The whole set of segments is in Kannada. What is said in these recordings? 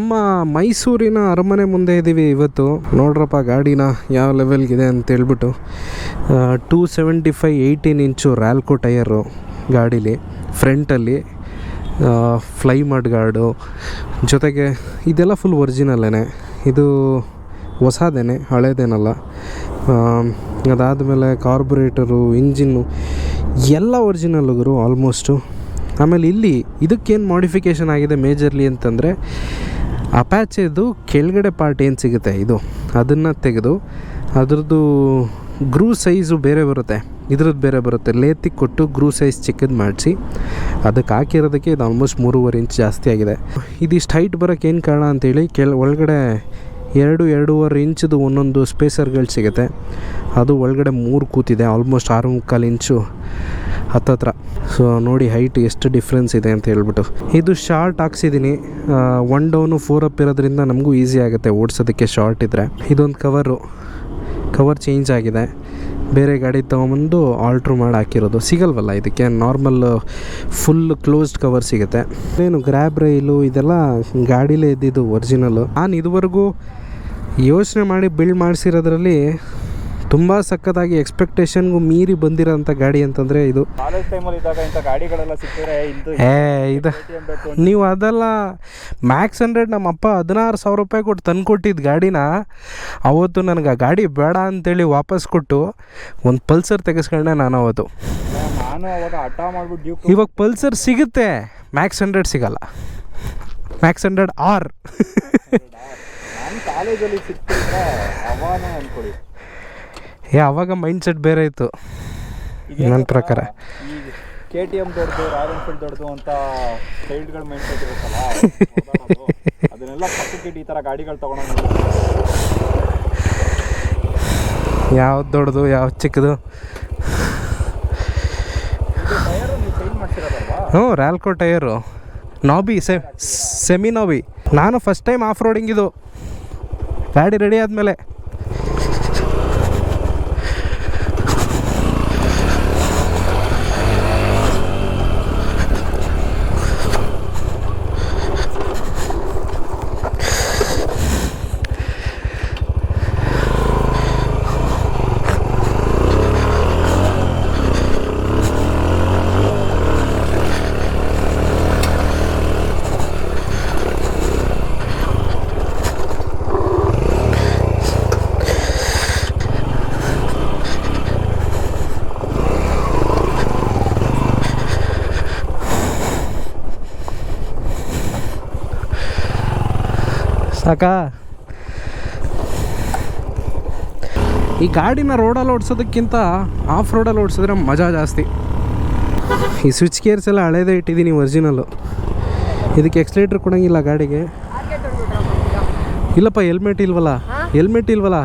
ನಮ್ಮ ಮೈಸೂರಿನ ಅರಮನೆ ಮುಂದೆ ಇದ್ದೀವಿ ಇವತ್ತು. ನೋಡ್ರಪ್ಪ, ಗಾಡಿನ ಯಾವ ಲೆವೆಲ್ಗಿದೆ ಅಂತ ಹೇಳ್ಬಿಟ್ಟು. Two seventy five eighteen inch Ralco tyre ಗಾಡೀಲಿ ಫ್ರಂಟಲ್ಲಿ ಫ್ಲೈ ಮಡ್ ಗಾರ್ಡು ಜೊತೆಗೆ ಇದೆಲ್ಲ ಫುಲ್ ಒರಿಜಿನಲ್ಲೇ ಇದು ಹೊಸದೇನೆ, ಹಳೇದೇನಲ್ಲ. ಅದಾದಮೇಲೆ ಕಾರ್ಬೊರೇಟರು ಇಂಜಿನ್ನು ಎಲ್ಲ ಒರಿಜಿನಲ್ ಗುರು ಆಲ್ಮೋಸ್ಟು ಆಮೇಲೆ ಇಲ್ಲಿ ಇದಕ್ಕೇನು ಮಾಡಿಫಿಕೇಷನ್ ಆಗಿದೆ ಮೇಜರ್ಲಿ ಅಂತಂದರೆ ಅಪ್ಯಾಚೆದು ಕೆಳಗಡೆ ಪಾರ್ಟ್ ಏನು ಸಿಗುತ್ತೆ? ಇದು, ಅದನ್ನು ತೆಗೆದು ಅದರದ್ದು ಗ್ರೂ ಸೈಜು ಬೇರೆ ಬರುತ್ತೆ. ಇದ್ರದ್ದು ಬೇರೆ ಬರುತ್ತೆ. ಲೇತಿಗೆ ಕೊಟ್ಟು ಗ್ರೂ ಸೈಜ್ ಚಿಕ್ಕದು ಮಾಡಿಸಿ. ಅದಕ್ಕೆ ಹಾಕಿರೋದಕ್ಕೆ ಇದು ಆಲ್ಮೋಸ್ಟ್ ಮೂರುವರೆ ಇಂಚ್ ಜಾಸ್ತಿ ಆಗಿದೆ. ಇದಿಷ್ಟು ಹೈಟ್ ಬರೋಕ್ಕೆ ಏನು ಕಾರಣ ಅಂತೇಳಿ ಕೆಳ, ಒಳಗಡೆ ಎರಡು, ಎರಡೂವರೆ ಇಂಚದು ಒಂದೊಂದು ಸ್ಪೇಸರ್ಗಳು ಸಿಗುತ್ತೆ. ಅದು ಒಳಗಡೆ ಮೂರು ಕೂತಿದೆ. ಆಲ್ಮೋಸ್ಟ್ ಆರು ಮುಕ್ಕಾಲು ಇಂಚು ಹತ್ತತ್ರ. ಸೊ ನೋಡಿ ಹೈಟ್ ಎಷ್ಟು ಡಿಫ್ರೆನ್ಸ್ ಇದೆ ಅಂತ ಹೇಳ್ಬಿಟ್ಟು. ಇದು ಶಾರ್ಟ್ ಹಾಕ್ಸಿದ್ದೀನಿ ಒನ್ ಡೌನು ಫೋರ್ ಅಪ್ ಇರೋದ್ರಿಂದ ನಮಗೂ ಈಸಿ ಆಗುತ್ತೆ ಓಡಿಸೋದಕ್ಕೆ ಶಾರ್ಟ್ ಇದ್ದರೆ ಇದೊಂದು ಕವರು ಕವರ್ ಚೇಂಜ್ ಆಗಿದೆ. ಬೇರೆ ಗಾಡಿ ತೊಗೊಂಬಂದು ಆಲ್ಟ್ರ್ ಮಾಡಿ ಹಾಕಿರೋದು. ಸಿಗಲ್ವಲ್ಲ ಇದಕ್ಕೆ? ನಾರ್ಮಲ್ ಫುಲ್ ಕ್ಲೋಸ್ಡ್ ಕವರ್ ಸಿಗುತ್ತೆ. ಏನು ಗ್ರ್ಯಾಬ್ ರೈಲು ಇದೆಲ್ಲ ಗಾಡೀಲೇ ಇದ್ದಿದ್ದು ಒರಿಜಿನಲ್ಲು ನಾನು ಇದುವರೆಗೂ ಯೋಚನೆ ಮಾಡಿ ಬಿಲ್ಡ್ ಮಾಡಿಸಿರೋದ್ರಲ್ಲಿ ತುಂಬ ಸಖತ್ತಾಗಿ ಎಕ್ಸ್ಪೆಕ್ಟೇಷನ್ಗೂ ಮೀರಿ ಬಂದಿರೋಂಥ ಗಾಡಿ ಅಂತಂದರೆ ಇದು. ಏ ಇದು ನೀವು ಅದೆಲ್ಲ ಮ್ಯಾಕ್ಸ್ ಹಂಡ್ರೆಡ್ ನಮ್ಮ ಅಪ್ಪ ಹದಿನಾರು ಸಾವಿರ ರೂಪಾಯಿ ಕೊಟ್ಟು ತಂದು ಕೊಟ್ಟಿದ್ದ ಗಾಡಿನ ಅವತ್ತು ನನಗೆ ಆ ಗಾಡಿ ಬೇಡ ಅಂತೇಳಿ ವಾಪಸ್ ಕೊಟ್ಟು ಒಂದು ಪಲ್ಸರ್ ತೆಗೆಸ್ಕೊಂಡೆ ನಾನು ಅವತ್ತು. ನಾನು ಅವಾಗ ಹಠ ಮಾಡ್ಬಿಟ್ಟು ಡ್ಯೂಕ್ ಇವಾಗ ಪಲ್ಸರ್ ಸಿಗುತ್ತೆ ಮ್ಯಾಕ್ಸ್ ಹಂಡ್ರೆಡ್ ಸಿಗಲ್ಲ. ಮ್ಯಾಕ್ಸ್ ಹಂಡ್ರೆಡ್ ಆರ್ ಕಾಲೇಜಲ್ಲಿ ಸಿಕ್ತಿದ್ರೆ ಅವಾನ ಅನ್ಕೊಳ್ಳಿ. ಏ ಅವಾಗ ಮೈಂಡ್ ಸೆಟ್ ಬೇರೆ ಇತ್ತು. ನನ್ನ ಪ್ರಕಾರ. ಕೆ ಟಿ ಎಂ ದೊಡ್ಡದು ರಾಯಲ್ ಎನ್ಫೀಲ್ಡ್ ದೊಡ್ಡದು ಅಂತ ಸೈಡ್ಗಳ ಮೈಂಡ್ ಸೆಟ್ ಇರುತ್ತಲ್ಲ ಅದನ್ನೆಲ್ಲ ಪಕ್ಕಕ್ಕಿಟ್ಟು ಈ ಥರ ಗಾಡಿಗಳು ತೊಗೊಂಡು ಯಾವ್ದು ದೊಡ್ಡದು ಯಾವ್ದು ಚಿಕ್ಕದು? ಹ್ಞೂ ರ್ಯಾಲ್ಕೋ ಟೈರು. ನಾಬಿ ಸೆ ಸೆಮಿ ನಾಬಿ ನಾನು ಫಸ್ಟ್ ಟೈಮ್ ಆಫ್ ರೋಡಿಂಗ್ ಇದು. ಗಾಡಿ ರೆಡಿ ಆದಮೇಲೆ. ಸಾಕಾ. ಈ ಗಾಡಿನ ರೋಡಲ್ಲಿ ಓಡಿಸೋದಕ್ಕಿಂತ ಆಫ್ ರೋಡಲ್ಲಿ ಓಡಿಸಿದ್ರೆ ಮಜಾ ಜಾಸ್ತಿ. ಈ ಸ್ವಿಚ್ ಗೇರ್ಸ್ ಎಲ್ಲ ಹಳೇದೇ ಇಟ್ಟಿದ್ದೀನಿ ಒರಿಜಿನಲ್ಲು ಇದಕ್ಕೆ ಎಕ್ಸ್ಲೇಟ್ರ್ ಕೊಡೋಂಗಿಲ್ಲ ಗಾಡಿಗೆ. ಇಲ್ಲಪ್ಪ ಹೆಲ್ಮೆಟ್ ಇಲ್ವಲ್ಲ? ಹೆಲ್ಮೆಟ್ ಇಲ್ವಲ್ಲ?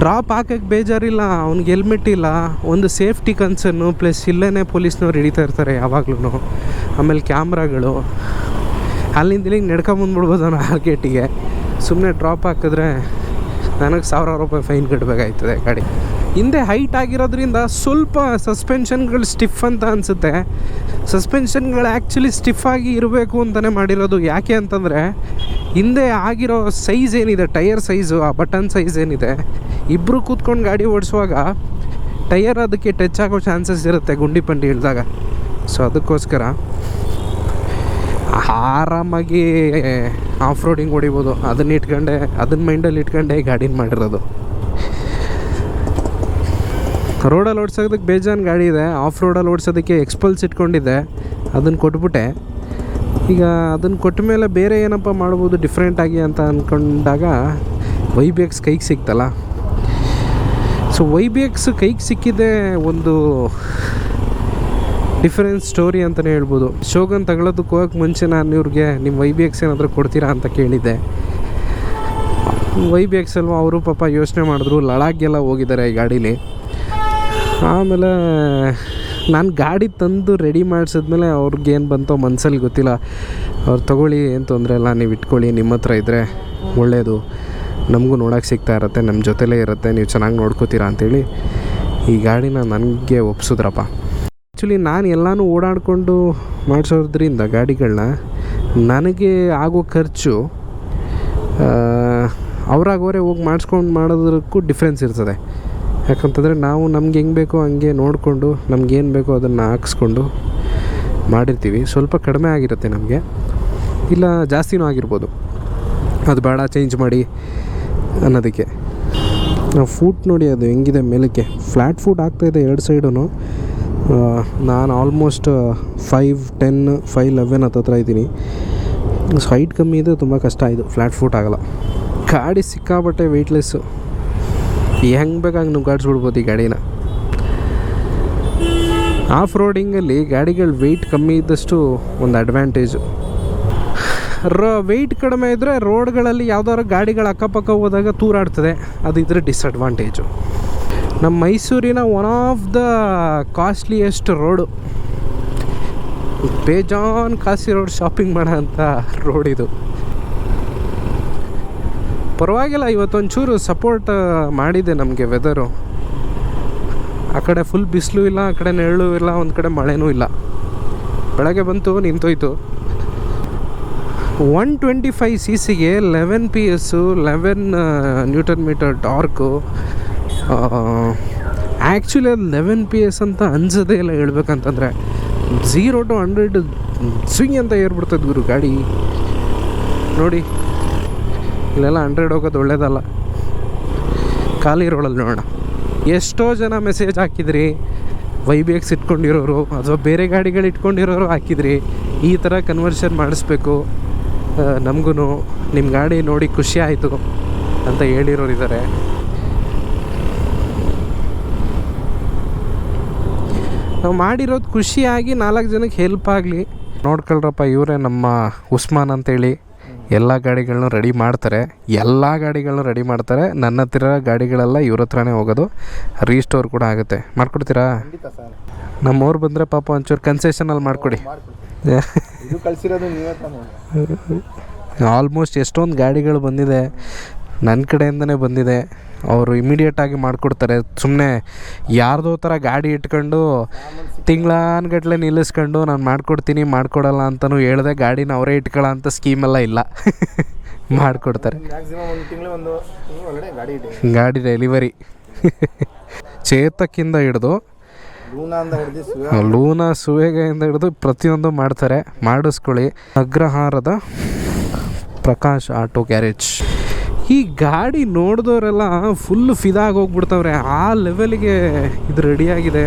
ಡ್ರಾಪ್ ಹಾಕಕ್ಕೆ ಬೇಜಾರಿಲ್ಲ, ಅವ್ನಿಗೆ ಹೆಲ್ಮೆಟ್ ಇಲ್ಲ, ಒಂದು ಸೇಫ್ಟಿ ಕನ್ಸರ್ನು ಪ್ಲಸ್ ಇಲ್ಲೇ ಪೊಲೀಸ್ನವ್ರು ಹಿಡಿತಾ ಇರ್ತಾರೆ ಯಾವಾಗ್ಲೂ ಆಮೇಲೆ ಕ್ಯಾಮ್ರಾಗಳು. ಅಲ್ಲಿಂದ ಇಲ್ಲಿಗೆ ನಡ್ಕೊಂಬಂದ್ಬಿಡ್ಬೋದು ಅವನು ಮಾರ್ಕೆಟಿಗೆ ಸುಮ್ಮನೆ ಡ್ರಾಪ್ ಹಾಕಿದ್ರೆ ನನಗೆ ಸಾವಿರಾರು ರೂಪಾಯಿ ಫೈನ್ ಕಟ್ಟಬೇಕಾಯ್ತದೆ ಗಾಡಿ. ಹಿಂದೆ ಹೈಟ್ ಆಗಿರೋದ್ರಿಂದ ಸ್ವಲ್ಪ ಸಸ್ಪೆನ್ಷನ್ಗಳು ಸ್ಟಿಫ್ ಅಂತ ಅನಿಸುತ್ತೆ. ಸಸ್ಪೆನ್ಷನ್ಗಳು ಆ್ಯಕ್ಚುಲಿ ಸ್ಟಿಫ್ ಆಗಿ ಇರಬೇಕು ಅಂತಲೇ ಮಾಡಿರೋದು. ಯಾಕೆ ಅಂತಂದರೆ, ಹಿಂದೆ ಆಗಿರೋ ಸೈಜ್ ಏನಿದೆ ಟೈರ್ ಸೈಜು ಆ ಬಟನ್ ಸೈಜ್ ಏನಿದೆ ಇಬ್ಬರು ಕೂತ್ಕೊಂಡು ಗಾಡಿ ಓಡಿಸುವಾಗ ಟೈರ್ ಅದಕ್ಕೆ ಟಚ್ ಆಗೋ ಚಾನ್ಸಸ್ ಇರುತ್ತೆ ಗುಂಡಿ ಪಂಡಿ ಇಳಿದಾಗ. ಸೊ ಅದಕ್ಕೋಸ್ಕರ ಆರಾಮಾಗಿ ಆಫ್ ರೋಡಿಂಗ್ ಹೊಡಿಬೋದು. ಅದನ್ನ ಇಟ್ಕೊಂಡೆ, ಅದನ್ನ ಮೈಂಡಲ್ಲಿ ಇಟ್ಕೊಂಡೆ ಗಾಡಿನ ಮಾಡಿರೋದು. ರೋಡಲ್ಲಿ ಓಡಿಸೋದಕ್ಕೆ ಬೇಜಾನ್ ಗಾಡಿ ಇದೆ. ಆಫ್ ರೋಡಲ್ಲಿ ಓಡಿಸೋದಕ್ಕೆ ಎಕ್ಸ್ಪಲ್ಸ್ ಇಟ್ಕೊಂಡಿದ್ದೆ. ಅದನ್ನು ಕೊಟ್ಬಿಟ್ಟೆ. ಈಗ ಅದನ್ನು ಕೊಟ್ಟ ಮೇಲೆ ಬೇರೆ ಏನಪ್ಪ ಮಾಡ್ಬೋದು? ಡಿಫ್ರೆಂಟಾಗಿ ಅಂತ ಅಂದ್ಕೊಂಡಾಗ ವೈ ಬಿ ಎಕ್ಸ್ ಕೈಗೆ ಸಿಕ್ತಲ್ಲ. ಸೊ ವೈ ಬಿ ಎಕ್ಸ್ ಕೈಗೆ ಸಿಕ್ಕಿದೆ ಒಂದು ಡಿಫರೆನ್ಸ್ ಸ್ಟೋರಿ ಅಂತಲೇ ಹೇಳ್ಬೋದು. ಶೋಗನ್ ತಗೊಳ್ಳೋದಕ್ಕೆ ಹೋಗೋಕೆ ಮುಂಚೆ ನಾನು ಇವ್ರಿಗೆ ನಿಮ್ಮ ವೈ ಬಿ ಎಕ್ಸ್ ಏನಾದರೂ ಕೊಡ್ತೀರಾ? ಅಂತ ಕೇಳಿದ್ದೆ. ವೈ ಬಿ ಎಕ್ಸ್ ಅಲ್ವಾ? ಅವರು ಪಾಪ ಯೋಚನೆ ಮಾಡಿದ್ರು. ಲಡಾಖ್ಗೆಲ್ಲ ಹೋಗಿದ್ದಾರೆ ಈ ಗಾಡೀಲಿ. ಆಮೇಲೆ ನಾನು ಗಾಡಿ ತಂದು ರೆಡಿ ಮಾಡಿಸಿದ್ಮೇಲೆ ಅವ್ರಿಗೇನು ಬಂತೋ ಮನಸ್ಸಲ್ಲಿ ಗೊತ್ತಿಲ್ಲ. ಅವ್ರು ತಗೊಳ್ಳಿ, ಏನು ತೊಂದರೆ ಇಲ್ಲ, ನೀವು ಇಟ್ಕೊಳ್ಳಿ, ನಿಮ್ಮ ಹತ್ರ ಇದ್ದರೆ ಒಳ್ಳೆಯದು ನಮಗೂ ನೋಡೋಕೆ ಸಿಗ್ತಾ ಇರುತ್ತೆ ನಮ್ಮ ಜೊತೆಲೇ ಇರುತ್ತೆ, ನೀವು ಚೆನ್ನಾಗಿ ನೋಡ್ಕೋತೀರಾ ಅಂತೇಳಿ ಈ ಗಾಡಿನ ನನಗೆ ಒಪ್ಸಿದ್ರಪ್ಪ. ಆ್ಯಕ್ಚುಲಿ ನಾನು ಎಲ್ಲನೂ ಓಡಾಡಿಕೊಂಡು ಮಾಡಿಸೋದ್ರಿಂದ ಗಾಡಿಗಳನ್ನ ನನಗೆ ಆಗೋ ಖರ್ಚು ಅವ್ರಾಗವರೇ ಹೋಗಿ ಮಾಡಿಸ್ಕೊಂಡು ಮಾಡೋದಕ್ಕೂ ಡಿಫ್ರೆನ್ಸ್ ಇರ್ತದೆ. ಯಾಕಂತಂದರೆ ನಾವು ನಮ್ಗೆ ಹೆಂಗೆ ಬೇಕೋ ಹಂಗೆ ನೋಡಿಕೊಂಡು ನಮ್ಗೇನು ಬೇಕೋ ಅದನ್ನು ಹಾಕ್ಸ್ಕೊಂಡು ಮಾಡಿರ್ತೀವಿ. ಸ್ವಲ್ಪ ಕಡಿಮೆ ಆಗಿರುತ್ತೆ ನಮಗೆ. ಇಲ್ಲ, ಜಾಸ್ತಿನೂ ಆಗಿರ್ಬೋದು. ಅದು ಬೇಡ ಚೇಂಜ್ ಮಾಡಿ ಅನ್ನೋದಕ್ಕೆ. ನಾವು ಫೂಟ್ ನೋಡಿ ಅದು ಹೆಂಗಿದೆ ಮೇಲಕ್ಕೆ. ಫ್ಲ್ಯಾಟ್ ಫೂಟ್ ಆಗ್ತಾಯಿದೆ ಎರಡು ಸೈಡೂ ನಾನು almost five ten five eleven ಹತ್ತತ್ರ ಇದ್ದೀನಿ. ಹೈಟ್ ಕಮ್ಮಿ ಇದೆ ತುಂಬ ಕಷ್ಟ. ಇದು ಫ್ಲ್ಯಾಟ್ ಫೂಟ್ ಆಗಲ್ಲ. ಗಾಡಿ ಸಿಕ್ಕಾಬಟ್ಟೆ ವೆಯ್ಟ್ಲೆಸ್ಸು ಹೆಂಗೆ ಬೇಕಾಗಿ ನೀವು ಗಾಡಿಸ್ಬಿಡ್ಬೋದು ಈ ಗಾಡಿನ? ಆಫ್ ರೋಡಿಂಗಲ್ಲಿ ಗಾಡಿಗಳು ವೆಯ್ಟ್ ಕಮ್ಮಿ ಇದ್ದಷ್ಟು ಒಂದು ಅಡ್ವಾಂಟೇಜು ರೋ ವೆಯ್ಟ್ ಕಡಿಮೆ ಇದ್ದರೆ ರೋಡ್ಗಳಲ್ಲಿ ಯಾವ್ದಾದ್ರು ಗಾಡಿಗಳು ಅಕ್ಕಪಕ್ಕ ಹೋದಾಗ ತೂರಾಡ್ತದೆ. ಅದು ಇದ್ರೆ ಡಿಸ್ಅಡ್ವಾಂಟೇಜು ನಮ್ಮ ಮೈಸೂರಿನ one of the costliest road ಬೇಜಾನ್ ಕಾಸಿ ರೋಡ್ ಶಾಪಿಂಗ್ ಮಾಡೋ ಅಂಥ ರೋಡ್ ಇದು. ಪರವಾಗಿಲ್ಲ, ಇವತ್ತೊಂಚೂರು ಸಪೋರ್ಟ್ ಮಾಡಿದೆ ನಮಗೆ ವೆದರು ಆ ಕಡೆ ಫುಲ್ ಬಿಸಿಲು ಇಲ್ಲ, ಆ ಕಡೆ ನೆರಳು ಇಲ್ಲ, ಒಂದು ಕಡೆ ಮಳೆನೂ ಇಲ್ಲ. ಬೆಳಗ್ಗೆ ಬಂತು, ನಿಂತೋಯ್ತು. ಒನ್ ಟ್ವೆಂಟಿ ಫೈವ್ ಸಿ ಸಿಗೆ eleven P S eleven newton metre torque actually ಅದು ಲೆವೆನ್ ಪಿ ಎಸ್ ಅಂತ ಅನ್ಸೋದೇ ಇಲ್ಲ ಹೇಳ್ಬೇಕಂತಂದರೆ ಝೀರೋ ಟು ಹಂಡ್ರೆಡ್ ಸ್ವಿಂಗ್ ಅಂತ ಏರ್ಬಿಡ್ತದೆ ಗುರು ಗಾಡಿ. ನೋಡಿ ಇಲ್ಲೆಲ್ಲ ಹಂಡ್ರೆಡ್ ಹೋಗೋದು ಒಳ್ಳೇದಲ್ಲ. ಖಾಲಿ ರೋಡಲ್ಲಿ ನೋಡೋಣ. ಎಷ್ಟೋ ಜನ ಮೆಸೇಜ್ ಹಾಕಿದ್ರಿ. ವೈ ಬಿ ಎಕ್ಸ್ ಇಟ್ಕೊಂಡಿರೋರು, ಅಥವಾ ಬೇರೆ ಗಾಡಿಗಳು ಇಟ್ಕೊಂಡಿರೋರು ಹಾಕಿದ್ರಿ. ಈ ಥರ ಕನ್ವರ್ಷನ್ ಮಾಡಿಸ್ಬೇಕು. ನಮಗೂ ನಿಮ್ಮ ಗಾಡಿ ನೋಡಿ ಖುಷಿ ಆಯಿತು ಅಂತ ಹೇಳಿರೋರು ಇದ್ದಾರೆ ನಾವು ಮಾಡಿರೋದು ಖುಷಿಯಾಗಿ ನಾಲ್ಕು ಜನಕ್ಕೆ ಹೆಲ್ಪ್ ಆಗಲಿ. ನೋಡ್ಕೊಳ್ರಪ್ಪ ಇವರೇ ನಮ್ಮ ಉಸ್ಮಾನ್ ಅಂತೇಳಿ. ಎಲ್ಲ ಗಾಡಿಗಳನ್ನೂ ರೆಡಿ ಮಾಡ್ತಾರೆ. ಎಲ್ಲ ಗಾಡಿಗಳನ್ನೂ ರೆಡಿ ಮಾಡ್ತಾರೆ. ನನ್ನ ಹತ್ತಿರ ಗಾಡಿಗಳೆಲ್ಲ ಇವ್ರ ಹತ್ರನೇ ಹೋಗೋದು. ರೀಸ್ಟೋರ್ ಕೂಡ ಆಗುತ್ತೆ. ಮಾಡ್ಕೊಡ್ತೀರಾ? ನಮ್ಮವ್ರು ಬಂದರೆ ಪಾಪ ಒಂಚೂರು ಕನ್ಸೆಷನಲ್ಲಿ ಮಾಡಿಕೊಡಿ. ಆಲ್ಮೋಸ್ಟ್ ಎಷ್ಟೊಂದು ಗಾಡಿಗಳು ಬಂದಿದೆ. ನನ್ನ ಕಡೆಯಿಂದನೇ ಬಂದಿದೆ. ಅವರು ಇಮಿಡಿಯೇಟಾಗಿ ಮಾಡಿಕೊಡ್ತಾರೆ. ಸುಮ್ಮನೆ ಯಾರ್ದೋ ಥರ ಗಾಡಿ ಇಟ್ಕೊಂಡು ತಿಂಗಳಾನ್ಗಟ್ಲೆ ನಿಲ್ಲಿಸ್ಕೊಂಡು ನಾನು ಮಾಡ್ಕೊಡ್ತೀನಿ ಮಾಡ್ಕೊಡಲ್ಲ ಅಂತಲೂ ಹೇಳಿದೆ ಗಾಡಿನ ಅವರೇ ಇಟ್ಕೊಳ್ಳೋ ಅಂತ ಸ್ಕೀಮೆಲ್ಲ ಇಲ್ಲ. ಮಾಡಿಕೊಡ್ತಾರೆ. ಗಾಡಿ ಡೆಲಿವರಿ ಚೇತಕ್ಕಿಂದ ಹಿಡಿದು ಲೂನ ಅಂತ ಹಿಡಿದು ಲೂನಾ ಸುವೇಗೆಯಿಂದ ಹಿಡಿದು ಪ್ರತಿಯೊಂದು ಮಾಡ್ತಾರೆ. ಮಾಡಿಸ್ಕೊಳ್ಳಿ. ಅಗ್ರಹಾರದ ಪ್ರಕಾಶ್ ಆಟೋ ಗ್ಯಾರೇಜ್. ಈ ಗಾಡಿ ನೋಡಿದವರೆಲ್ಲ ಫುಲ್ ಫಿದಾಗಿ ಹೋಗ್ಬಿಡ್ತಾವ್ರೆ ಆ ಲೆವೆಲ್ಗೆ ಇದು ರೆಡಿಯಾಗಿದೆ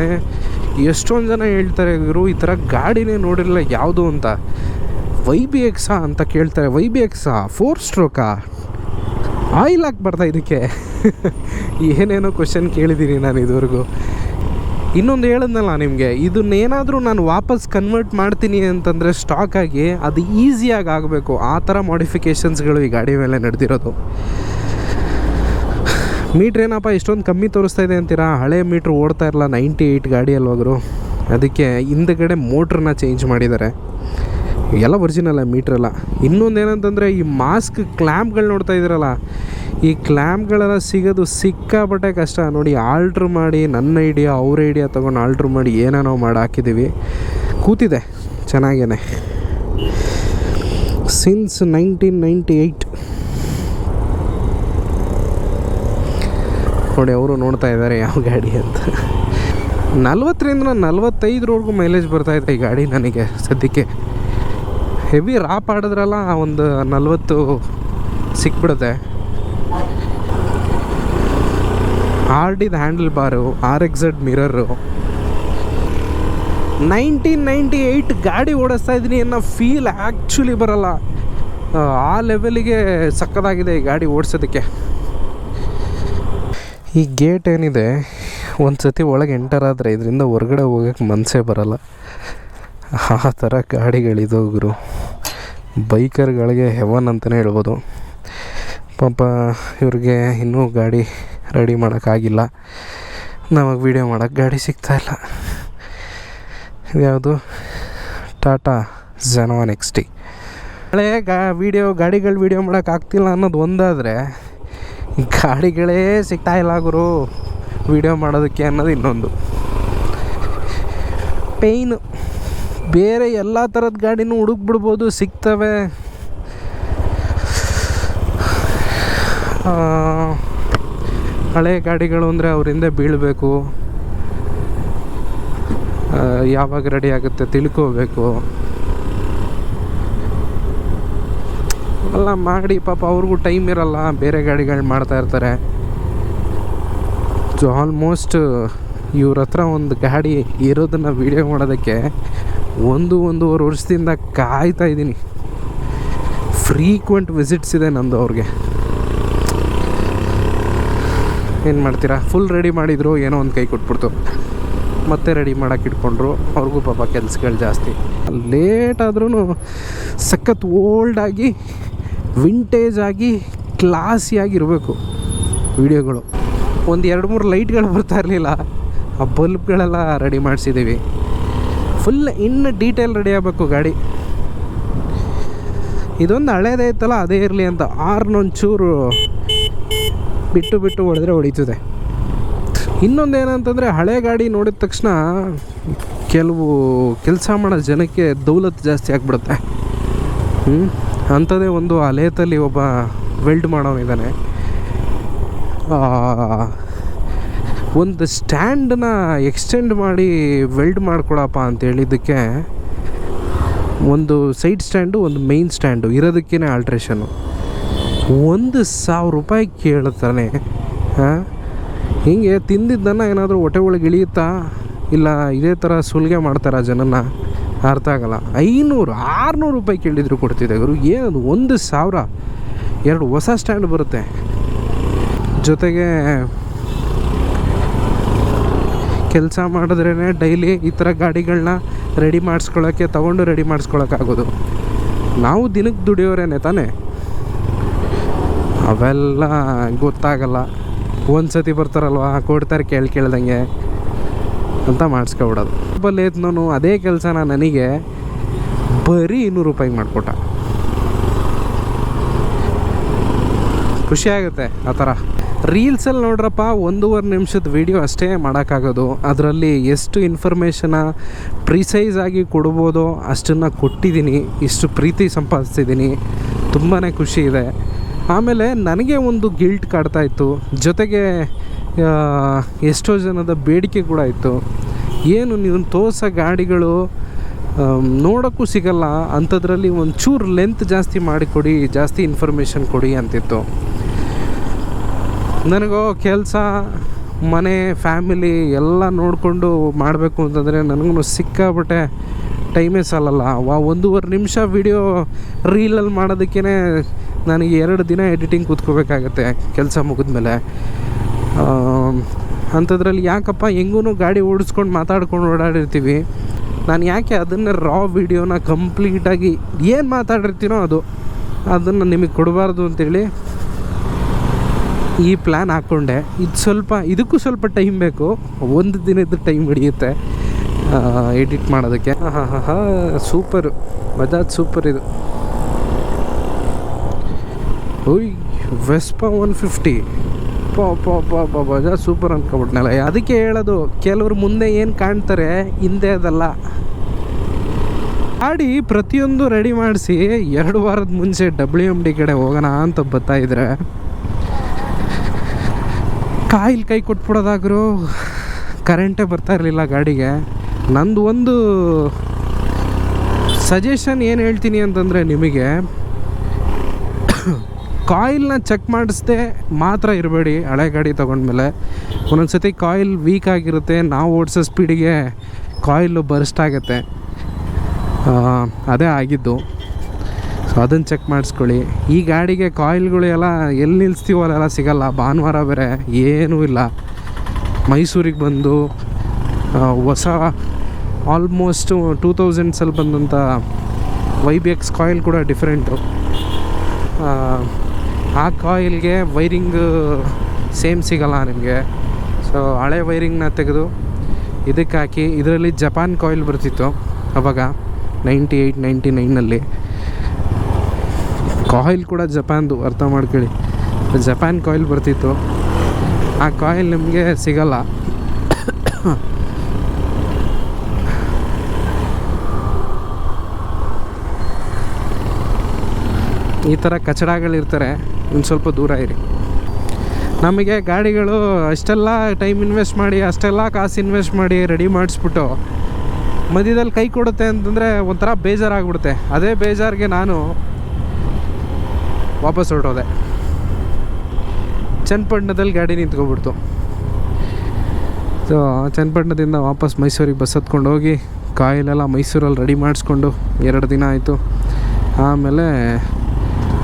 ಎಷ್ಟೊಂದು ಜನ ಹೇಳ್ತಾರೆ, ಇವರು ಈ ಥರ ಗಾಡಿನೇ ನೋಡಿರಲಿಲ್ಲ, ಯಾವುದು ಅಂತ? ವೈ ಬಿ ಎಕ್ಸಾ ಅಂತ ಕೇಳ್ತಾರೆ. ವೈ ಬಿ ಎಕ್ಸಾ ಫೋರ್ ಸ್ಟ್ರೋಕಾ ಆಯಿಲ್ ಹಾಕ್ಬಾರ್ದ ಇದಕ್ಕೆ. ಏನೇನೋ ಕ್ವಶನ್ ಕೇಳಿದ್ದೀನಿ ನಾನು ಇದುವರೆಗೂ. ಇನ್ನೊಂದು ಹೇಳಿದ್ನಲ್ಲ ನಿಮಗೆ, ಇದನ್ನೇನಾದರೂ ನಾನು ವಾಪಸ್ ಕನ್ವರ್ಟ್ ಮಾಡ್ತೀನಿ ಅಂತಂದರೆ ಸ್ಟಾಕ್ ಆಗಿ ಅದು ಈಸಿಯಾಗಿ ಆಗಬೇಕು. ಆ ಥರ ಮಾಡಿಫಿಕೇಷನ್ಸ್ಗಳು ಈ ಗಾಡಿ ಮೇಲೆ ನಡೆದಿರೋದು. ಮೀಟ್ರ್ ಏನಪ್ಪ, ಇಷ್ಟೊಂದು ಕಮ್ಮಿ ತೋರಿಸ್ತಾ ಇದೆ ಅಂತೀರಾ? ಹಳೆ ಮೀಟ್ರ್ ಓಡ್ತಾ ಇರಲ್ಲ ನೈಂಟಿ ಏಯ್ಟ್ ಗಾಡಿ ಅಲ್ವಾಗರು ಅದಕ್ಕೆ ಹಿಂದ್ಗಡೆ ಮೋಟ್ರನ್ನ ಚೇಂಜ್ ಮಾಡಿದ್ದಾರೆ. ಎಲ್ಲ ಒರಿಜಿನಲ್ಲ ಮೀಟ್ರೆಲ್ಲ ಇನ್ನೊಂದು ಏನಂತಂದರೆ, ಈ ಮಾಸ್ಕ್ ಕ್ಲ್ಯಾಂಪ್ಗಳು ನೋಡ್ತಾ ಇದ್ದೀರಲ್ಲ, ಈ ಕ್ಲ್ಯಾಂಪ್ಗಳೆಲ್ಲ ಸಿಗೋದು ಸಿಕ್ಕಾಪಟ್ಟೆ ಕಷ್ಟ. ನೋಡಿ ಆಲ್ಟ್ರ್ ಮಾಡಿ, ನನ್ನ ಐಡಿಯಾ ಅವ್ರ ಐಡಿಯಾ ತೊಗೊಂಡು ಆಲ್ಟ್ರ್ ಮಾಡಿ ಏನೇನೋ ಮಾಡಿ ಹಾಕಿದ್ದೀವಿ ಕೂತಿದೆ, ಚೆನ್ನಾಗೇನೆ. ಸಿನ್ಸ್ ನೈನ್ಟೀನ್ ನೈಂಟಿ ಏಯ್ಟ್ ನೋಡಿ, ಅವರು ನೋಡ್ತಾ ಇದ್ದಾರೆ ಯಾವ ಗಾಡಿ ಅಂತ. ನಲ್ವತ್ತರಿಂದ ನಲ್ವತ್ತೈದರವರೆಗೂ ಮೈಲೇಜ್ ಬರ್ತಾ ಇದೆ ಈ ಗಾಡಿ ನನಗೆ ಸದ್ಯಕ್ಕೆ. ಹೆವಿ ರಾಪ್ ಆಡಿದ್ರಲ್ಲ ಒಂದು ನಲ್ವತ್ತು ಸಿಕ್ಬಿಡುತ್ತೆ. ಆರ್ಡಿದ ಹ್ಯಾಂಡಲ್ ಬಾರು ಆರ್ ಎಕ್ಸೆಡ್ ಮಿರರು. ನೈನ್ಟೀನ್ ನೈಂಟಿ ಏಯ್ಟ್ ಗಾಡಿ ಓಡಿಸ್ತಾ ಇದ್ದೀನಿ ಅನ್ನೋ ಫೀಲ್ ಆ್ಯಕ್ಚುಲಿ ಬರಲ್ಲ. ಆ, ಲೆವೆಲಿಗೆ ಸಕ್ಕದಾಗಿದೆ ಈ ಗಾಡಿ ಓಡಿಸೋದಕ್ಕೆ. ಈ ಗೇಟ್ ಏನಿದೆ ಒಂದು ಸತಿ ಒಳಗೆ ಎಂಟರ್ ಆದರೆ ಇದರಿಂದ ಹೊರಗಡೆ ಹೋಗೋಕ್ಕೆ ಮನಸ್ಸೇ ಬರಲ್ಲ. ಆ ಥರ ಗಾಡಿಗಳಿದು ಗುರು. ಬೈಕರ್ಗಳಿಗೆ ಹೆವನ್ ಅಂತಲೇ ಹೇಳ್ಬೋದು. ಪಾಪ ಇವ್ರಿಗೆ ಇನ್ನೂ ಗಾಡಿ ರೆಡಿ ಮಾಡೋಕ್ಕಾಗಿಲ್ಲ. ನಮಗೆ ವೀಡಿಯೋ ಮಾಡೋಕ್ಕೆ ಗಾಡಿ ಸಿಗ್ತಾಯಿಲ್ಲ ಇದ್ಯಾವುದು ಟಾಟಾ ಜೆನೋನ್ ಎಕ್ಸ್ ಟಿ ಹಳೆ ಗಾ ವೀಡಿಯೋ ಗಾಡಿಗಳು ವೀಡಿಯೋ ಮಾಡೋಕ್ಕಾಗ್ತಿಲ್ಲ ಅನ್ನೋದು ಒಂದಾದರೆ ಗಾಡಿಗಳೇ ಸಿಗ್ತಾ ಇಲ್ಲ ಗುರು. ವೀಡಿಯೋ ಮಾಡೋದಕ್ಕೆ ಅನ್ನೋದು ಇನ್ನೊಂದು. ಪೇಯ್ನು ಬೇರೆ ಎಲ್ಲ ಥರದ ಗಾಡಿನೂ ಹುಡುಕ್ಬಿಡ್ಬೋದು ಸಿಗ್ತವೆ. ಹಳೆ ಗಾಡಿಗಳು ಅಂದರೆ ಅವರಿಂದ ಬೀಳಬೇಕು. ಯಾವಾಗ ರೆಡಿ ಆಗುತ್ತೆ ತಿಳ್ಕೋಬೇಕು. ಎಲ್ಲ ಮಾಡಿ, ಪಾಪ ಅವ್ರಿಗೂ ಟೈಮ್ ಇರಲ್ಲ, ಬೇರೆ ಗಾಡಿಗಳು ಮಾಡ್ತಾ ಇರ್ತಾರೆ. ಸೊ ಆಲ್ಮೋಸ್ಟ್ ಇವ್ರ ಹತ್ರ ಒಂದು ಗಾಡಿ ಇರೋದನ್ನು ವೀಡಿಯೋ ಮಾಡೋದಕ್ಕೆ ಒಂದು ಒಂದೂವರೆ ವರ್ಷದಿಂದ ಕಾಯ್ತಾ ಇದ್ದೀನಿ. ಫ್ರೀಕ್ವೆಂಟ್ ವಿಸಿಟ್ಸ್ ಇದೆ ನಂದು ಅವ್ರಿಗೆ. ಏನು ಮಾಡ್ತೀರಾ? ಫುಲ್ ರೆಡಿ ಮಾಡಿದ್ರು, ಏನೋ ಒಂದು ಕೈ ಕೊಟ್ಬಿಡ್ತು. ಮತ್ತೆ ರೆಡಿ ಮಾಡೋಕೆ ಇಟ್ಕೊಂಡ್ರು. ಅವ್ರಿಗೂ ಪಾಪ ಕೆಲಸಗಳು ಜಾಸ್ತಿ. ಲೇಟ್ ಆದ್ರೂ ಸಖತ್ ಓಲ್ಡ್ ಆಗಿ ವಿಂಟೇಜ್ ಆಗಿ ಕ್ಲಾಸಿಯಾಗಿರಬೇಕು ವಿಡಿಯೋಗಳು ಒಂದು ಎರಡು ಮೂರು ಲೈಟ್ಗಳು ಬರ್ತಾ ಇರಲಿಲ್ಲ. ಆ ಬಲ್ಬ್ಗಳೆಲ್ಲ ರೆಡಿ ಮಾಡಿಸಿದ್ದೀವಿ ಫುಲ್ ಇನ್ನು ಡೀಟೇಲ್ ರೆಡಿ ಆಗಬೇಕು ಗಾಡಿ. ಇದೊಂದು ಹಳೇದೇ ಇತ್ತಲ್ಲ, ಅದೇ ಇರಲಿ ಅಂತ. ಆರ್ನೊಂಚೂರು ಬಿಟ್ಟು ಬಿಟ್ಟು ಹೊಡೆದ್ರೆ ಹೊಡಿತದೆ. ಇನ್ನೊಂದು ಏನಂತಂದರೆ, ಹಳೆ ಗಾಡಿ ನೋಡಿದ ತಕ್ಷಣ ಕೆಲವು ಕೆಲಸ ಮಾಡೋ ಜನಕ್ಕೆ ದೌಲತ್ ಜಾಸ್ತಿ ಆಗಿಬಿಡುತ್ತೆ. ಅಂಥದ್ದೇ ಒಂದು ಲೇತಲ್ಲಿ ಒಬ್ಬ ವೆಲ್ಡ್ ಮಾಡೋನಿದ್ದಾನೆ. ಒಂದು ಸ್ಟ್ಯಾಂಡನ್ನ ಎಕ್ಸ್ಟೆಂಡ್ ಮಾಡಿ ವೆಲ್ಡ್ ಮಾಡ್ಕೊಳಪ್ಪ ಅಂತ ಹೇಳಿದ್ದಕ್ಕೆ ಒಂದು ಸೈಡ್ ಸ್ಟ್ಯಾಂಡು, ಒಂದು ಮೇಯ್ನ್ ಸ್ಟ್ಯಾಂಡು ಇರೋದಕ್ಕೇ ಆಲ್ಟ್ರೇಷನು ಒಂದು ಸಾವಿರ ರೂಪಾಯಿ ಕೇಳ್ತಾನೆ. ಹಾಂ? ಹೀಗೆ ತಿಂದಿದ್ದನ್ನು ಏನಾದರೂ ಹೊಟ್ಟೆ ಒಳಗೆ ಇಳಿಯುತ್ತಾ? ಇಲ್ಲ ಇದೇ ಥರ ಸುಲಿಗೆ ಮಾಡ್ತಾರ ಜನನ ಅರ್ಥ ಆಗಲ್ಲ. ಐನೂರು, ಆರುನೂರು ರೂಪಾಯಿ ಕೇಳಿದ್ರು ಕೊಡ್ತಿದ್ದೆ ಗುರು. ಏನದು? ಒಂದು ಸಾವಿರ? ಎರಡು ಹೊಸ ಸ್ಟ್ಯಾಂಡ್ ಬರುತ್ತೆ. ಜೊತೆಗೆ ಕೆಲಸ ಮಾಡಿದ್ರೇ ಡೈಲಿ ಈ ಥರ ಗಾಡಿಗಳನ್ನ ರೆಡಿ ಮಾಡಿಸ್ಕೊಳ್ಳೋಕ್ಕೆ, ತೊಗೊಂಡು ರೆಡಿ ಮಾಡಿಸ್ಕೊಳಕ್ಕಾಗೋದು ನಾವು ದಿನಕ್ಕೆ ದುಡಿಯೋರೇನೆ ತಾನೇ? ಅವೆಲ್ಲ ಗೊತ್ತಾಗಲ್ಲ. ಒಂದು ಸತಿ ಬರ್ತಾರಲ್ವ, ಕೊಡ್ತಾರೆ ಕೇಳಿ ಕೇಳ್ದಂಗೆ ಅಂತ ಮಾಡಿಸ್ಕೊಬಿಡೋದು. ಬಲ್ಲಿ ನಾನು ಅದೇ ಕೆಲಸನ ನನಗೆ ಬರೀ ಇನ್ನೂರು ರೂಪಾಯಿ ಮಾಡಿಕೊಟ್ಟ. ಖುಷಿ ಆಗುತ್ತೆ ಆ ಥರ. ರೀಲ್ಸಲ್ಲಿ ನೋಡ್ರಪ್ಪ, ಒಂದೂವರೆ ನಿಮಿಷದ ವೀಡಿಯೋ ಅಷ್ಟೇ ಮಾಡೋಕ್ಕಾಗೋದು. ಅದರಲ್ಲಿ ಎಷ್ಟು ಇನ್ಫಾರ್ಮೇಷನ ಪ್ರಿಸೈಸ್ ಆಗಿ ಕೊಡ್ಬೋದೋ ಅಷ್ಟನ್ನು ಕೊಟ್ಟಿದ್ದೀನಿ. ಇಷ್ಟು ಪ್ರೀತಿ ಸಂಪಾದಿಸಿದ್ದೀನಿ ತುಂಬಾ ಖುಷಿ ಇದೆ. ಆಮೇಲೆ ನನಗೆ ಒಂದು ಗಿಲ್ಟ್ ಕಾಡ್ತಾ ಇತ್ತು. ಜೊತೆಗೆ ಎಷ್ಟೋ ಜನದ ಬೇಡಿಕೆ ಕೂಡ ಇತ್ತು. ಏನು ನೀವು ತೋರ್ಸೋ ಗಾಡಿಗಳು ನೋಡೋಕ್ಕೂ ಸಿಗಲ್ಲ. ಅಂಥದ್ರಲ್ಲಿ ಒಂಚೂರು ಲೆಂತ್ ಜಾಸ್ತಿ ಮಾಡಿಕೊಡಿ, ಜಾಸ್ತಿ ಇನ್ಫಾರ್ಮೇಷನ್ ಕೊಡಿ ಅಂತಿತ್ತು. ನನಗೂ ಕೆಲಸ, ಮನೆ, ಫ್ಯಾಮಿಲಿ ಎಲ್ಲ ನೋಡಿಕೊಂಡು ಮಾಡಬೇಕು ಅಂತಂದರೆ ನನಗೂ ಸಿಕ್ಕಾಬಿಟ್ಟೆ ಟೈಮೇ ಸಾಲಲ್ಲ. ವಾ ಒಂದೂವರೆ ನಿಮಿಷ ವಿಡಿಯೋ ರೀಲಲ್ಲಿ ಮಾಡೋದಕ್ಕೇ ನನಗೆ ಎರಡು ದಿನ ಎಡಿಟಿಂಗ್ ಕೂತ್ಕೋಬೇಕಾಗತ್ತೆ ಕೆಲಸ ಮುಗಿದ್ಮೇಲೆ. ಅಂಥದ್ರಲ್ಲಿ ಯಾಕಪ್ಪ ಹೆಂಗೂ ಗಾಡಿ ಓಡಿಸ್ಕೊಂಡು ಮಾತಾಡ್ಕೊಂಡು ಓಡಾಡಿರ್ತೀವಿ. ನಾನು ಯಾಕೆ ಅದನ್ನು ರಾ ವಿಡಿಯೋನ ಕಂಪ್ಲೀಟಾಗಿ ಏನು ಮಾತಾಡಿರ್ತೀನೋ ಅದು. ಅದನ್ನು ನಿಮಗೆ ಕೊಡಬಾರ್ದು ಅಂತೇಳಿ ಈ ಪ್ಲ್ಯಾನ್ ಹಾಕ್ಕೊಂಡೆ ಇದು ಸ್ವಲ್ಪ, ಇದಕ್ಕೂ ಸ್ವಲ್ಪ ಟೈಮ್ ಬೇಕು. ಒಂದು ದಿನದ ಟೈಮ್ ಹಿಡಿಯುತ್ತೆ ಎಡಿಟ್ ಮಾಡೋದಕ್ಕೆ. ಹಾಂ ಹಾಂ ಹಾಂ ಸೂಪರು ಬಜಾಜ್ ಸೂಪರ್ ಇದು ಓಯ್ Vespa one fifty Bajaj super ಅನ್ಕೊಬಿಟ್ನಲ್ಲ ಅದಕ್ಕೆ ಹೇಳೋದು, ಕೆಲವರು ಮುಂದೆ ಏನು ಕಾಣ್ತಾರೆ, ಹಿಂದೆ ಅದಲ್ಲ. ಗಾಡಿ ಪ್ರತಿಯೊಂದು ರೆಡಿ ಮಾಡಿಸಿ, ಎರಡು ವಾರದ ಮುಂಚೆ ಡಬ್ಲ್ಯೂ ಎಂ ಡಿ ಕಡೆ ಹೋಗೋಣ ಅಂತ ಬರ್ತಾ ಇದ್ರೆ. ಕಾಯಿಲ್ ಕೈ ಕೊಟ್ಬಿಡೋದಾಗ್ರು ಕರೆಂಟೇ ಬರ್ತಾ ಇರಲಿಲ್ಲ ಗಾಡಿಗೆ. ನಂದು ಒಂದು ಸಜೆಷನ್ ಏನು ಹೇಳ್ತೀನಿ ಅಂತಂದರೆ ನಿಮಗೆ, ಕಾಯಿಲ್ನ ಚೆಕ್ ಮಾಡಿಸ್ದೆ ಮಾತ್ರ ಇರಬೇಡಿ ಹಳೆ ಗಾಡಿ ತೊಗೊಂಡ್ಮೇಲೆ. ಒಂದೊಂದು ಸತಿ ಕಾಯಿಲ್ ವೀಕ್ ಆಗಿರುತ್ತೆ, ನಾವು ಓಡಿಸೋ ಸ್ಪೀಡಿಗೆ ಕಾಯಿಲು ಬರ್ಸ್ಟ್ ಆಗುತ್ತೆ. ಅದೇ ಆಗಿದ್ದು. ಅದನ್ನು ಚೆಕ್ ಮಾಡಿಸ್ಕೊಳ್ಳಿ. ಈ ಗಾಡಿಗೆ ಕಾಯಿಲ್ಗಳು ಎಲ್ಲ ಎಲ್ಲಿ ನಿಲ್ಲಿಸ್ತೀವೋ ಅಲ್ಲೆಲ್ಲ ಸಿಗಲ್ಲ. ಭಾನುವಾರ ಬೇರೆ ಏನೂ ಇಲ್ಲ. ಮೈಸೂರಿಗೆ ಬಂದು ಹೊಸ ಆಲ್ಮೋಸ್ಟು ಟೂ ತೌಸಂಡ್ಸಲ್ಲಿ ಬಂದಂಥ ವೈ ಬಿ ಎಕ್ಸ್ ಕಾಯಿಲ್ ಕೂಡ ಡಿಫ್ರೆಂಟು ಆ ಕಾಯಿಲ್ಗೆ ವೈರಿಂಗ್ ಸೇಮ್ ಸಿಗಲ್ಲ ನಿಮಗೆ. ಸೊ ಹಳೆ ವೈರಿಂಗ್ನ ತೆಗೆದು ಇದಕ್ಕೆ ಹಾಕಿ, ಇದರಲ್ಲಿ ಜಪಾನ್ ಕಾಯಿಲ್ ಬರ್ತಿತ್ತು ಅವಾಗ ನೈಂಟಿ ಏಯ್ಟ್ ನೈಂಟಿ ನೈನಲ್ಲಿ ಕಾಯಿಲ್ ಕೂಡ ಜಪಾನ್ದು, ಅರ್ಥ ಮಾಡ್ಕೊಳ್ಳಿ. ಜಪಾನ್ ಕಾಯಿಲ್ ಬರ್ತಿತ್ತು. ಆ ಕಾಯಿಲ್ ನಿಮಗೆ ಸಿಗಲ್ಲ. ಈ ಥರ ಕಚಡಾಗಳಿರ್ತಾರೆ. ಇನ್ನು ಸ್ವಲ್ಪ ದೂರ ಇರಿ. ನಮಗೆ ಗಾಡಿಗಳು ಅಷ್ಟೆಲ್ಲ ಟೈಮ್ ಇನ್ವೆಸ್ಟ್ ಮಾಡಿ, ಅಷ್ಟೆಲ್ಲ ಕಾಸು ಇನ್ವೆಸ್ಟ್ ಮಾಡಿ ರೆಡಿ ಮಾಡಿಸ್ಬಿಟ್ಟು ಮಧ್ಯದಲ್ಲಿ ಕೈ ಕೊಡುತ್ತೆ ಅಂತಂದರೆ ಒಂಥರ ಬೇಜಾರಾಗ್ಬಿಡುತ್ತೆ. ಅದೇ ಬೇಜಾರಿಗೆ ನಾನು ವಾಪಸ್ ಹೊರಟೋದೆ. ಚನ್ನಪಟ್ಟಣದಲ್ಲಿ ಗಾಡಿ ನಿಂತ್ಕೊಬಿಡ್ತು ಸೊ ಚನ್ನಪಟ್ಟಣದಿಂದ ವಾಪಸ್ ಮೈಸೂರಿಗೆ ಬಸ್ ಹತ್ಕೊಂಡು ಹೋಗಿ, ಕಾಯಿಲೆಲ್ಲ ಮೈಸೂರಲ್ಲಿ ರೆಡಿ ಮಾಡಿಸ್ಕೊಂಡು ಎರಡು ದಿನ ಆಯಿತು. ಆಮೇಲೆ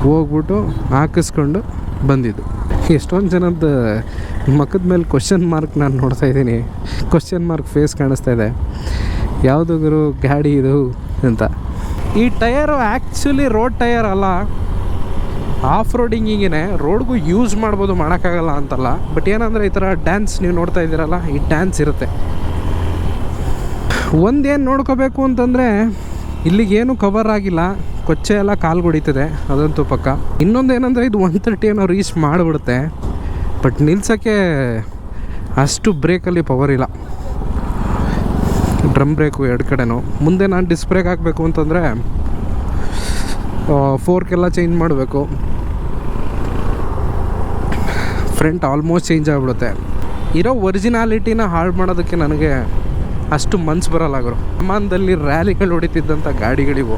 ಹೋಗ್ಬಿಟ್ಟು ಹಾಕಿಸ್ಕೊಂಡು ಬಂದಿದ್ದು. ಎಷ್ಟೊಂದು ಜನದ ಮಕ್ಕದ ಮೇಲೆ ಕ್ವಶನ್ ಮಾರ್ಕ್ ನಾನು ನೋಡ್ತಾ ಇದ್ದೀನಿ. ಕ್ವಶನ್ ಮಾರ್ಕ್ ಫೇಸ್ ಕಾಣಿಸ್ತಾ ಇದೆ. ಯಾವುದು ಗಾಡಿ ಇದು ಅಂತ. ಈ ಟಯರು ಆ್ಯಕ್ಚುಲಿ ರೋಡ್ ಟಯರ್ ಅಲ್ಲ. ಆಫ್ ರೋಡಿಂಗಿಗೆ ರೋಡ್ಗೂ ಯೂಸ್ ಮಾಡ್ಬೋದು ಮಾಡೋಕ್ಕಾಗಲ್ಲ ಅಂತಲ್ಲ. ಬಟ್ ಏನಂದರೆ ಈ ಥರ ಡ್ಯಾನ್ಸ್ ನೀವು ನೋಡ್ತಾ ಇದ್ದೀರಲ್ಲ, ಈ ಡ್ಯಾನ್ಸ್ ಇರುತ್ತೆ. ಒಂದೇನು ನೋಡ್ಕೋಬೇಕು ಅಂತಂದರೆ, ಇಲ್ಲಿಗೇನು ಕವರ್ ಆಗಿಲ್ಲ, ಕೊಚ್ಚೆ ಎಲ್ಲ ಕಾಲು ಹೊಡಿತದೆ, ಅದಂತೂ ಪಕ್ಕ. ಇನ್ನೊಂದು ಏನಂದರೆ ಇದು ಒನ್ ತರ್ಟಿ ಏನೋ ರೀಚ್ ಮಾಡಿಬಿಡುತ್ತೆ. ಬಟ್ ನಿಲ್ಸೋಕ್ಕೆ ಅಷ್ಟು ಬ್ರೇಕಲ್ಲಿ ಪವರ್ ಇಲ್ಲ. ಡ್ರಮ್ ಬ್ರೇಕು ಎರಡು ಕಡೆನೂ. ಮುಂದೆ ನಾನು ಡಿಸ್ಬ್ರೇಕ್ ಹಾಕಬೇಕು ಅಂತಂದರೆ ಫೋರ್ಕೆಲ್ಲ ಚೇಂಜ್ ಮಾಡಬೇಕು. ಫ್ರಂಟ್ ಆಲ್ಮೋಸ್ಟ್ ಚೇಂಜ್ ಆಗಿಬಿಡುತ್ತೆ. ಇರೋ ಒರಿಜಿನಾಲಿಟಿನ ಹಾಳು ಮಾಡೋದಕ್ಕೆ ನನಗೆ ಅಷ್ಟು ಮನ್ಸು ಬರಲ್ಲ ಗುರು. ಅಮಾನದಲ್ಲಿ ರ್ಯಾಲಿಗಳು ಹೊಡಿತಿದ್ದಂಥ ಗಾಡಿಗಳಿವು.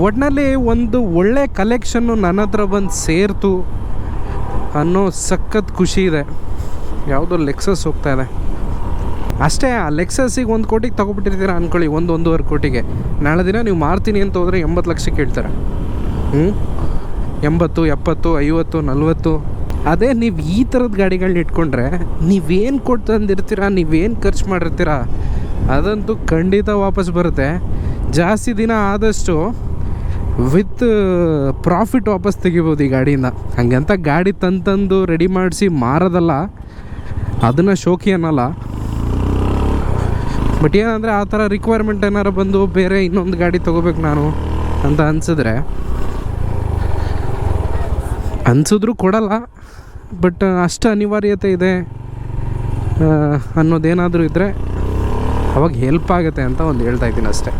ಒಟ್ಟಿನಲ್ಲಿ ಒಂದು ಒಳ್ಳೆ ಕಲೆಕ್ಷನ್ನು ನನ್ನ ಹತ್ರ ಬಂದು ಸೇರ್ತು ಅನ್ನೋ ಸಖತ್ ಖುಷಿ ಇದೆ. ಯಾವುದೋ ಲೆಕ್ಸಸ್ ಹೋಗ್ತಾ ಇದೆ. ಅಷ್ಟೇ, ಆ ಲೆಕ್ಸಸ್ಸಿಗೆ ಒಂದು ಕೋಟಿಗೆ ತೊಗೊಬಿಟ್ಟಿರ್ತೀರ ಅಂದ್ಕೊಳ್ಳಿ ಒಂದು ಒಂದೂವರೆ ಕೋಟಿಗೆ. ನಾಳೆ ದಿನ ನೀವು ಮಾರ್ತೀನಿ ಅಂತ ಹೋದರೆ ಎಂಬತ್ತು ಲಕ್ಷ ಕೇಳ್ತಾರೆ ಹ್ಞೂ ಎಂಬತ್ತು, ಎಪ್ಪತ್ತು, ಐವತ್ತು, ನಲ್ವತ್ತು. ಅದೇ ನೀವು ಈ ಥರದ ಗಾಡಿಗಳನ್ನ ಇಟ್ಕೊಂಡ್ರೆ ನೀವೇನು ಕೊಟ್ಟು ತಂದಿರ್ತೀರ, ನೀವೇನು ಖರ್ಚು ಮಾಡಿರ್ತೀರ, ಅದಂತೂ ಖಂಡಿತ ವಾಪಸ್ ಬರುತ್ತೆ. ಜಾಸ್ತಿ ದಿನ ಆದಷ್ಟು ವಿತ್ ಪ್ರಾಫಿಟ್ ವಾಪಸ್ ತೆಗಿಬೋದು ಈ ಗಾಡಿಯಿಂದ. ಹಾಗೆಂತ ಗಾಡಿ ತಂದು ತಂದು ರೆಡಿ ಮಾಡಿಸಿ ಮಾರೋದಲ್ಲ, ಅದನ್ನು ಶೋಕಿ ಅನ್ನಲ್ಲ. ಬಟ್ ಏನಂದರೆ ಆ ಥರ ರಿಕ್ವೈರ್ಮೆಂಟ್ ಏನಾರು ಬಂದು ಬೇರೆ ಇನ್ನೊಂದು ಗಾಡಿ ತೊಗೋಬೇಕು ನಾನು ಅಂತ ಅನಿಸಿದ್ರೆ ಅನಿಸಿದ್ರು ಕೊಡಲ್ಲ, ಬಟ್ ಅಷ್ಟು ಅನಿವಾರ್ಯತೆ ಇದೆ ಅನ್ನೋದೇನಾದರೂ ಇದ್ದರೆ ಅವಾಗ ಹೆಲ್ಪ್ ಆಗುತ್ತೆ ಅಂತ ಒಂದು ಹೇಳ್ತಾ ಇದ್ದೀನಿ ಅಷ್ಟೇ.